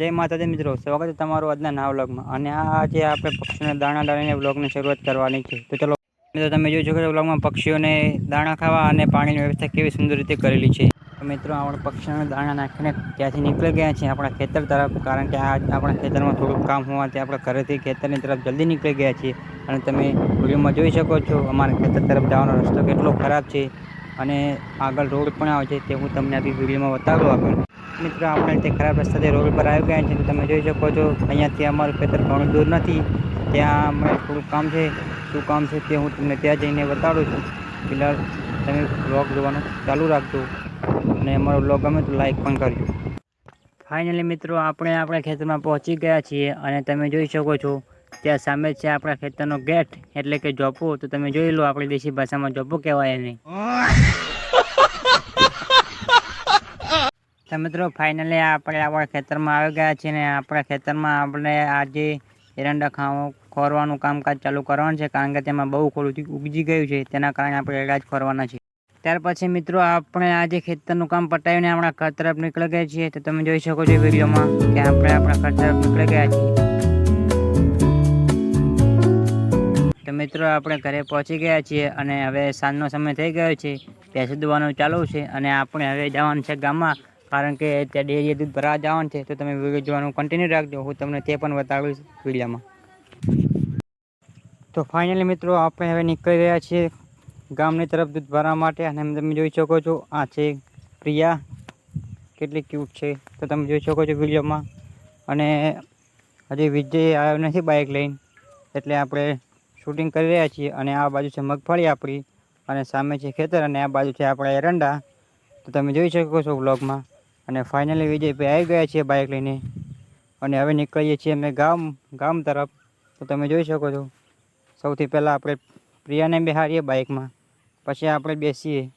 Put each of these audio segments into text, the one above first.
જય માતાજી મિત્રો, સ્વાગત છે તમારું આજના નવા વ્લોગમાં. અને આ આજે આપણે પક્ષીઓને દાણા ડાળીને વ્લોગની શરૂઆત કરવાની છે. તો ચલો, મિત્રો, તમે જોઈ શકો છો વ્લોગમાં પક્ષીઓને દાણા ખાવા અને પાણીની વ્યવસ્થા કેવી સુંદર રીતે કરેલી છે. મિત્રો, આપણે પક્ષીઓને દાણા નાખીને ત્યાંથી નીકળી ગયા છીએ આપણા ખેતર તરફ, કારણ કે આ આપણા ખેતરમાં થોડુંક કામ હોવાથી આપણે ઘરેથી ખેતરની તરફ જલ્દી નીકળી ગયા છીએ. અને તમે વિડીયોમાં જોઈ શકો છો, અમારા ખેતર તરફ જવાનો રસ્તો કેટલો ખરાબ છે. અને આગળ રોડ પણ આવે છે તે હું તમને આપી વિડીયોમાં બતાવું આગળ. મિત્રો આપણે તે ખરાબ રસ્તાથી રોડ પર આવી ગયા છે. તમે જોઈ શકો છો, અહીંયાથી અમારું ખેતર ઘણું દૂર નથી. ત્યાં અમે થોડું કામ છે. શું કામ છે તે હું તમને ત્યાં જઈને બતાડું છું. ફિલહાલ તમે બ્લોગ જોવાનું ચાલુ રાખજો અને અમારો બ્લોગ ગમે તો લાઈક પણ કરજો. ફાઇનલી મિત્રો, આપણે આપણા ખેતરમાં પહોંચી ગયા છીએ અને તમે જોઈ શકો છો, ત્યાં સામે છે આપણા ખેતરનો ગેટ એટલે કે જોપો તો તમે જોઈ લો, આપણી દેશી ભાષામાં જોપો કહેવાય એને તો મિત્રો ફાઇનલી આપણે આપણા ખેતરમાં આવી ગયા છીએ ને આપણા ખેતરમાં આપણે આજે એરંડા ખાવા, ખોરવાનું કામકાજ ચાલુ કરવાનું છે, કારણ કે તેમાં બહુ ખોડું ઉગજી ગયું છે, તેના કારણે આપણે એરડા જ ખોરવાના છે ત્યાર પછી મિત્રો, આપણે આજે ખેતરનું કામ પટાવીને આપણા ઘર તરફ નીકળી ગયા છીએ, તો તમે જોઈ શકો છો વિડીયોમાં કે આપણે આપણા ઘર તરફ નીકળી ગયા છીએ. તો મિત્રો, આપણે ઘરે પહોંચી ગયા છીએ અને હવે સાંજનો સમય થઈ ગયો છે, ભેંસ દુવાનું ચાલુ છે અને આપણે હવે જવાનું છે ગામમાં. કારણ કે ત્યાં ડેરીએ દૂધ ભરવા જવાનું છે, તો તમે વીડિયો જોવાનું કન્ટિન્યુ રાખજો. હું તમને તે પણ બતાવીશ વિડીયોમાં. તો ફાઇનલી મિત્રો, આપણે હવે નીકળી રહ્યા છીએ ગામની તરફ દૂધ ભરવા માટે. અને તમે જોઈ શકો છો, આ છે પ્રિયા. કેટલી ક્યુટ છે. તો તમે જોઈ શકો છો વિડીયોમાં. અને હજી વિજય આવ્યો નથી બાઇક લઈને. એટલે આપણે શૂટિંગ કરી રહ્યા છીએ. અને આ બાજુ છે મગફળી આપણી. અને સામે છે ખેતર. અને આ બાજુ છે આપણા એરંડા. તો તમે જોઈ શકો છો વ્લોગમાં અને ફાઇનલી વિજયભાઈ આવી ગયા છીએ બાઇક લઈને. અને હવે નીકળીએ છીએ અમે ગામ ગામ તરફ. તો તમે જોઈ શકો છો. સૌથી પહેલાં આપણે પ્રિયાને બેહાડીએ બાઇકમાં પછી આપણે બેસીએ.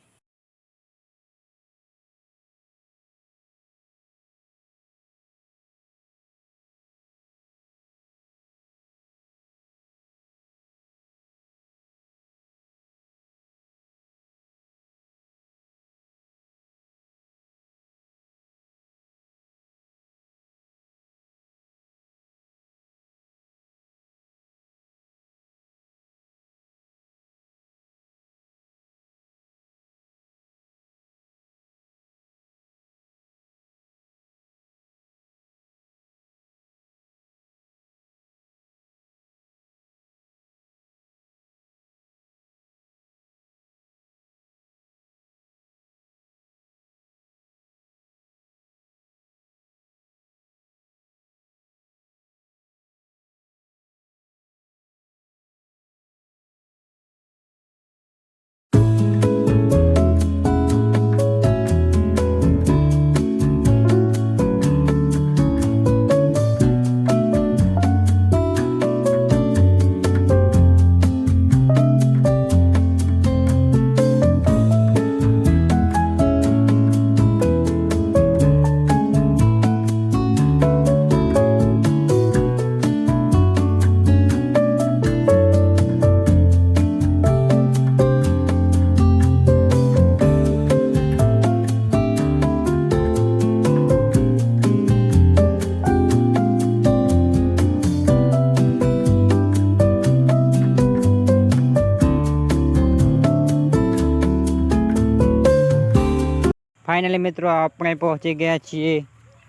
ફાઇનલી મિત્રો, આપણે પહોંચી ગયા છીએ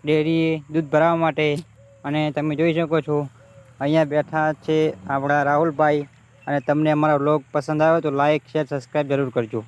ડેરીએ દૂધ ભરાવવા માટે. અને તમે જોઈ શકો છો, અહીંયા બેઠા છે આપણા રાહુલભાઈ. અને તમને અમારો વ્લોગ પસંદ આવ્યો તો લાઇક શેર સબસ્ક્રાઈબ જરૂર કરજો.